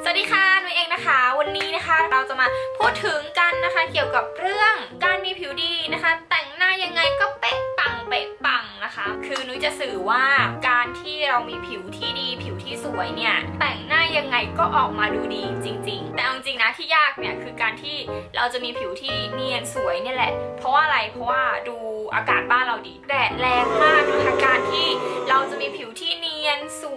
สวัสดีค่ะนุ้ยเองนะคะ วันนี้นะคะเราจะมาพูดถึงกันนะคะเกี่ยวกับเรื่องการมีผิวดีนะคะ แต่งหน้ายังไงก็เป๊ะปังเป๊ะปังนะคะ คือนุ้ยจะสื่อว่าการที่เรามีผิวที่ดีผิวที่สวยเนี่ยแต่งหน้ายังไงก็ออกมาดูดีจริง ๆ แต่เอาจริงๆนะที่ยากเนี่ยคือการที่เราจะมีผิวที่เนียนสวยเนี่ยแหละ เพราะว่าอะไรเพราะว่าดูอากาศบ้านเราดีแดดแรงมากนะคะการที่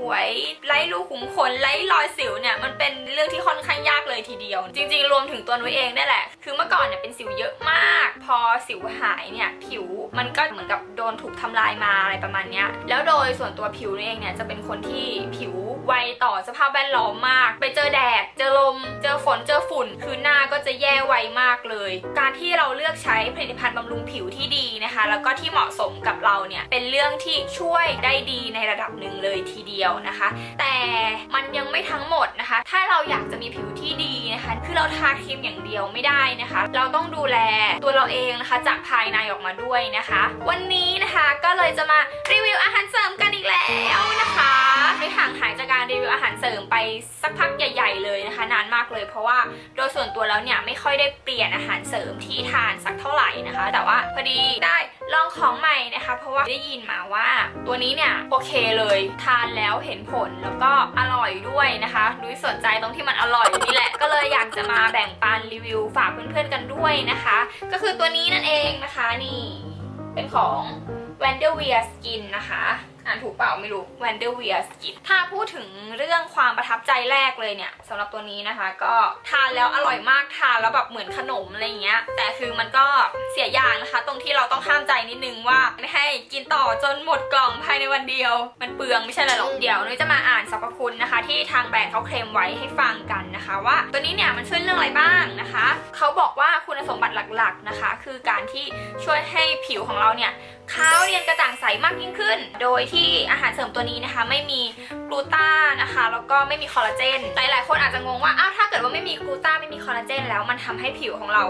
วยไร้รูขุมขนไร้รอยสิวเนี่ยมันเป็นเรื่องที่ค่อนข้างยากเลยทีเดียว จริง ๆ รวมถึงตัวนุ้ยเองได้แหละ คือเมื่อก่อนเนี่ยเป็นสิวเยอะมาก พอสิวหายเนี่ยผิวมันก็เหมือนกับโดนถูกทำลายมาอะไรประมาณเนี้ยแล้วโดยส่วนตัวผิวนุ้ยเองเนี่ยจะเป็นคนที่ผิว ไวต่อสภาพแวดล้อมมาก ไปเจอแดด เจอลม เจอฝน เจอฝุ่น คือหน้าก็จะแย่ไวมากเลย การที่เราเลือกใช้ผลิตภัณฑ์บำรุงผิวที่ดีนะคะ แล้วก็ที่เหมาะสมกับเราเนี่ย เป็นเรื่องที่ช่วยได้ดีในระดับหนึ่งเลยทีเดียวนะคะ แต่มันยังไม่ทั้งหมดนะคะ ถ้าเราอยากจะมีผิวที่ดีนะคะ คือเราทาครีมอย่างเดียวไม่ได้นะคะ เราต้องดูแลตัวเราเองนะคะจากภายในออกมาด้วยนะคะ วันนี้นะคะก็เลยจะมารีวิวอาหารเสริมกันอีกแล้วนะคะไม่ห่างหาย รรีวิวอาหารเสริมไปสักพักใหญ่ ๆ เลยนะคะ นานมากเลย เพราะว่าโดยส่วนตัวแล้วเนี่ยไม่ค่อยได้เปลี่ยนอาหารเสริมที่ทานสักเท่าไหร่นะคะ แต่ว่าพอดีได้ลองของใหม่นะคะ เพราะว่าได้ยินมาว่าตัวนี้เนี่ยโอเคเลยทานแล้วเห็นผลแล้วก็อร่อยด้วยนะคะนุ้ยสนใจตรงที่มันอร่อยนี่แหละ ก็เลยอยากจะมาแบ่งปันรีวิวฝากเพื่อนๆกันด้วยนะคะ ก็คือตัวนี้นั่นเองนะคะนี่เป็นของ w a n d e r w e a r Skin นะคะ อ่านถูกเปล่าไม่รู้ w a n d e r w e a r Skin ถ้าพูดถึงเรื่องความประทับใจแรกเลยเนี่ยสำหรับตัวนี้นะคะ ก็ทานแล้วอร่อยมากทานแล้วแบบเหมือนขนมอะไรอย่างเงี้ย แต่คือมันก็เสียอย่างนะคะ ตรงที่เราต้องห้ามใจนิดนึงว่าไม่ให้กินต่อจนหมดกล่องภายในวันเดียว มันเปลืองไม่ใช่อะไรหรอกเดี๋ยวนุ้ยจะมาอ่านสรรพคุณนะคะ ที่ทางแบรนด์เขาเคลมไว้ให้ฟังกันนะคะ ว่า ตัวนี้เนี่ยมันช่วยเรื่องอะไรบ้างนะคะเขาบอกว่าคุณสมบัติหลักๆนะคะ คือการที่ช่วยให้ผิวของเราเนี่ย ขาวเรียนกระจ่างใสมากยิ่งขึ้น โดยที่อาหารเสริมตัวนี้นะคะ ไม่มีกลูต้านะคะ แล้วก็ไม่มีคอลลาเจน หลายๆ คนอาจจะงงว่า อ้าว ถ้าเกิดว่าไม่มีกลูต้าไม่มีคอลลาเจนแล้วมันทำให้ผิวของเรา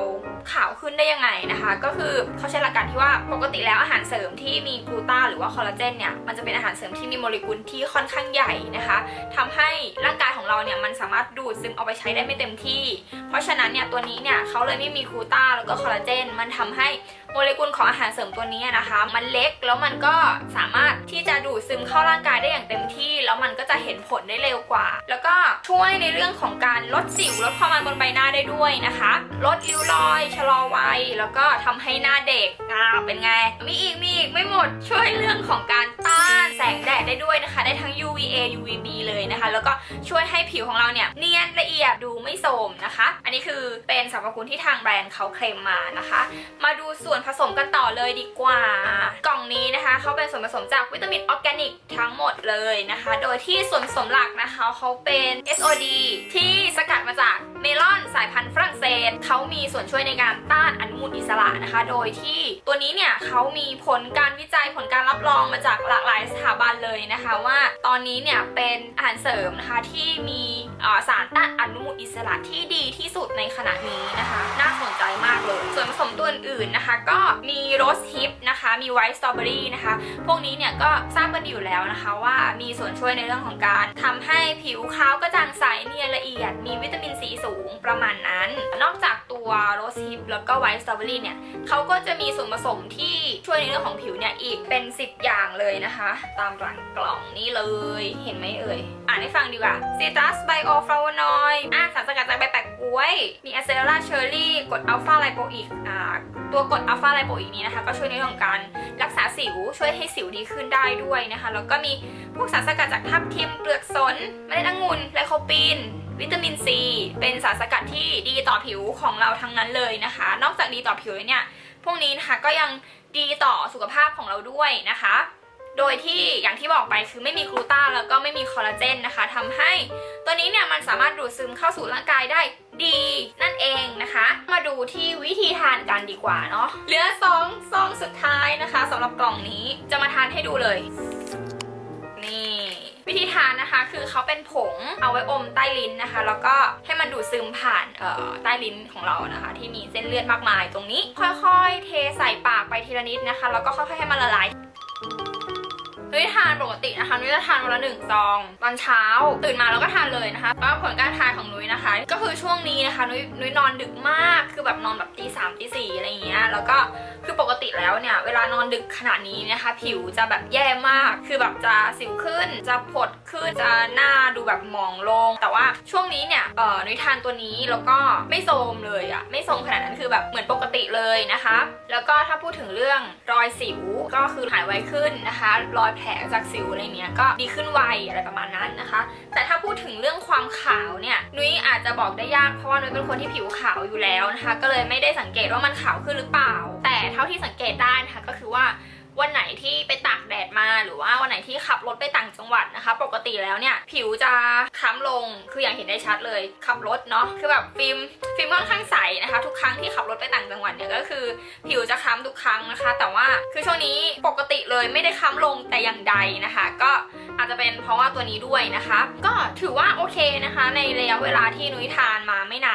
ขาวขึ้นได้ยังไงนะคะ ก็คือเขาใช้หลักการที่ว่าปกติแล้วอาหารเสริมที่มีกลูต้าหรือว่าคอลลาเจนเนี่ย มันจะเป็นอาหารเสริมที่มีโมเลกุลที่ค่อนข้างใหญ่นะคะทำให้ร่างกายของเราเนี่ยมันสามารถดูดซึมเอาไปใช้ได้ไม่เต็มที่ เพราะฉะนั้นเนี่ยตัวนี้เนี่ยเขาเลยไม่มีกลูต้าแล้วก็คอลลาเจน มันทำให้ โมเลกุลของอาหารเสริมตัวนี้นะคะ มันเล็กแล้วมันก็สามารถที่จะดูดซึมเข้าร่างกายได้อย่างเต็มที่ แล้วมันก็จะเห็นผลได้เร็วกว่า แล้วก็ช่วยในเรื่องของการลดสิวลดความมันบนใบหน้าได้ด้วยนะคะ ลดริ้วรอยชะลอวัย แล้วก็ทำให้หน้าเด็กอ่าเป็นไง มีอีกมีอีกไม่หมดช่วยเรื่องของการต้านแสงแดดได้ด้วยนะคะ ได้ทั้ง UVA UVB เลยนะคะ แล้วก็ช่วยให้ผิวของเราเนี่ยเนียนละเอียดดูไม่โทรมนะคะ อันนี้คือเป็นสรรพคุณที่ทางแบรนด์เขาเคลมมานะคะ มาดูส่วนผสมกันต่อเลยดีกว่า กล่องนี้นะคะเขาเป็นส่วนผสมจากวิตามินออร์แกนิกทั้งหมดเลยนะคะ โดยที่ส่วนผสมหลักนะคะเขาเป็น SOD ที่สกัดมาจากเมลอนสายพันธุ์ฝรั่งเศสเขามีส่วนช่วยในการต้านอนุมูลอิสระนะคะ โดยที่ตัวนี้เนี่ยเขามีผลการวิจัยผลการรับรองมาจากหลากหลายสถาบันเลยนะคะ ว่าตอนนี้เนี่ยเป็นอาหารเสริมนะคะที่มีสารต้านอนุมูลอิสระที่ดีที่สุดในขณะนี้นะคะ น่าสนใจมากเลย ส่วนผสมตัวอื่นๆนะคะ ก็็มีโรสฮิปนะคะ มีไวท์สตรอเบอรี่นะคะ พวกนี้เนี่ยก็ทราบกันอยู่แล้วนะคะว่ามีส่วนช่วยในเรื่องของการทำให้ผิวขาวกระจ่างใสเนียนละเอียด มีวิตามินซีสูงประมาณนั้น นอกจาก ตัวโรสฮิปแล้วก็ไวท์สตรอเบอรี่เนี่ยเขาก็จะมีส่วนผสมที่ช่วยในเรื่องของผิวเนี่ยอีกเป็น 10 อย่างเลยนะคะ ตามหลังกล่องนี้เลย เห็นไหมเอ่ย อ่านให้ฟังดีกว่าซิตรัสไบโอฟลาวโนอยด์อะสารสกัดจากใบแปะกล้วย มีอะเซลลาเชอร์รี่กรดอัลฟาไลโปอิกอ่าตัวกรดอัลฟาไลโปอิกนี้นะคะ ก็ช่วยในเรื่องของการรักษาสิวช่วยให้สิวดีขึ้นได้ด้วยนะคะ แล้วก็มีพวกสารสกัดจากทับทิมเปลือกสนเมล็ดองุ่นไลโคปีน วิตามินซีเป็นสารสกัดที่ดีต่อผิวของเราทั้งนั้นเลยนะคะ นอกจากดีต่อผิวเนี่ยพวกนี้นะคะก็ยังดีต่อสุขภาพของเราด้วยนะคะ โดยที่อย่างที่บอกไปคือไม่มีกลูตาแล้วก็ไม่มีคอลลาเจนนะคะทำให้ตัวนี้เนี่ยมันสามารถดูดซึมเข้าสู่ร่างกายได้ดีนั่นเองนะคะ มาดูที่วิธีทานกันดีกว่าเนาะเหลือสองซองสุดท้ายนะคะสำหรับกล่องนี้จะมาทานให้ดูเลย วิธีทานนะคะคือเขาเป็นผงเอาไว้อมใต้ลิ้นนะคะ แล้วก็ให้มันดูดซึมผ่านใต้ลิ้นของเรานะคะ ที่มีเส้นเลือดมากมายตรงนี้ ค่อยๆ เทใส่ปากไปทีละนิดนะคะ แล้วก็ค่อยๆให้มันละลาย นุ้ยทานปกตินะคะนุ้ยจะทานวันละหนึ่งซอง ตอนเช้า ตื่นมาแล้วก็ทานเลยนะคะก็ผลการทานของนุ้ยนะคะ ก็คือช่วงนี้นะคะนุ้ยนุ้ยนอนดึกมากคือแบบนอนแบบตีสามตีสี่อะไรอย่างเงี้ยแล้วก็คือปกติแล้วเนี่ยเวลานอนดึกขนาดนี้นะคะ ผิวจะแบบแย่มาก คือแบบจะสิวขึ้น จะผดขึ้นจะหน้าดูแบบหมองลง แต่ว่าช่วงนี้เนี่ยเออนุ้ยทานตัวนี้แล้วก็ไม่โทรมเลยอะไม่โทรมขนาดนั้นคือแบบเหมือนปกติเลยนะคะ แล้วก็ถ้าพูดถึงเรื่องรอยสิวก็คือหายไวขึ้นนะคะ รอยแผลลจากสิวอะไรเนี้ยก็ดีขึ้นไวอะไรประมาณนั้นนะคะ แต่ถ้าพูดถึงเรื่องความขาวเนี่ยนุ้ยอาจจะบอกได้ยากเพราะว่านุ้ยเป็นคนที่ผิวขาวอยู่แล้วนะคะ ก็เลยไม่ได้สังเกตว่ามันขาวขึ้นหรือเปล่า แต่เท่าที่สังเกตได้นะคะก็คือว่า วันไหนที่ไปตากแดดมาหรือว่าวันไหนที่ขับรถไปต่างจังหวัดนะคะ ปกติแล้วเนี่ยผิวจะคล้ำลงคืออย่างเห็นได้ชัดเลย ขับรถเนาะคือแบบฟิล์มฟิล์มค่อนข้างใสนะคะ ทุกครั้งที่ขับรถไปต่างจังหวัดเนี่ยก็คือ ผิวจะคล้ำทุกครั้งนะคะ แต่ว่าคือช่วงนี้ปกติเลยไม่ได้คล้ำลงแต่อย่างใดนะคะ ก็อาจจะเป็นเพราะว่าตัวนี้ด้วยนะคะ ก็ถือว่าโอเคนะคะ ในระยะเวลาที่นุ้ยทานมาไม่นาน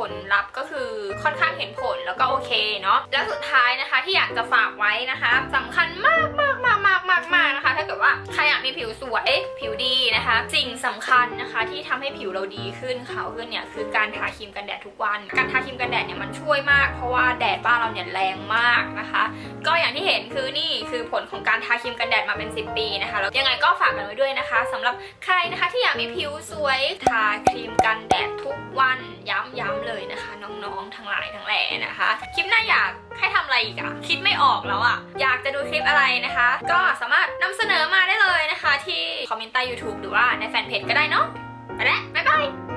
ผลลัพธ์ก็คือค่อนข้างเห็นผลแล้วก็โอเคเนาะแล้วสุดท้ายนะคะที่อยากจะฝากไว้นะคะสำคัญมากมากมากมาก มากมากนะคะ ถ้าเกิดว่าใครอยากมีผิวสวยผิวดีนะคะ สิ่งสำคัญนะคะที่ทำให้ผิวเราดีขึ้นขาวขึ้นเนี่ยคือการทาครีมกันแดดทุกวัน การทาครีมกันแดดเนี่ยมันช่วยมาก เพราะว่าแดดบ้านเราเนี่ยแรงมากนะคะ ก็อย่างที่เห็นคือนี่คือผลของการทาครีมกันแดดมาเป็น 10 ปีนะคะแล้วยังไงก็ฝากกันไว้ด้วยนะคะสำหรับใครนะคะที่อยากมีผิวสวยทาครีมกันแดดทุกวันย้ำๆเลยนะคะ น้องๆทั้งหลายทั้งแหล่นะคะ คลิปหน้าอยากให้ทำอะไรอีกอะคิดไม่ออกแล้วอะอยากจะดูคลิปอะไรนะคะ ก็สามารถนำเสนอมาได้เลยนะคะ ที่คอมเมนต์ใต้ YouTube หรือว่าในแฟนเพจก็ได้เนาะไปแล้วบ๊ายบาย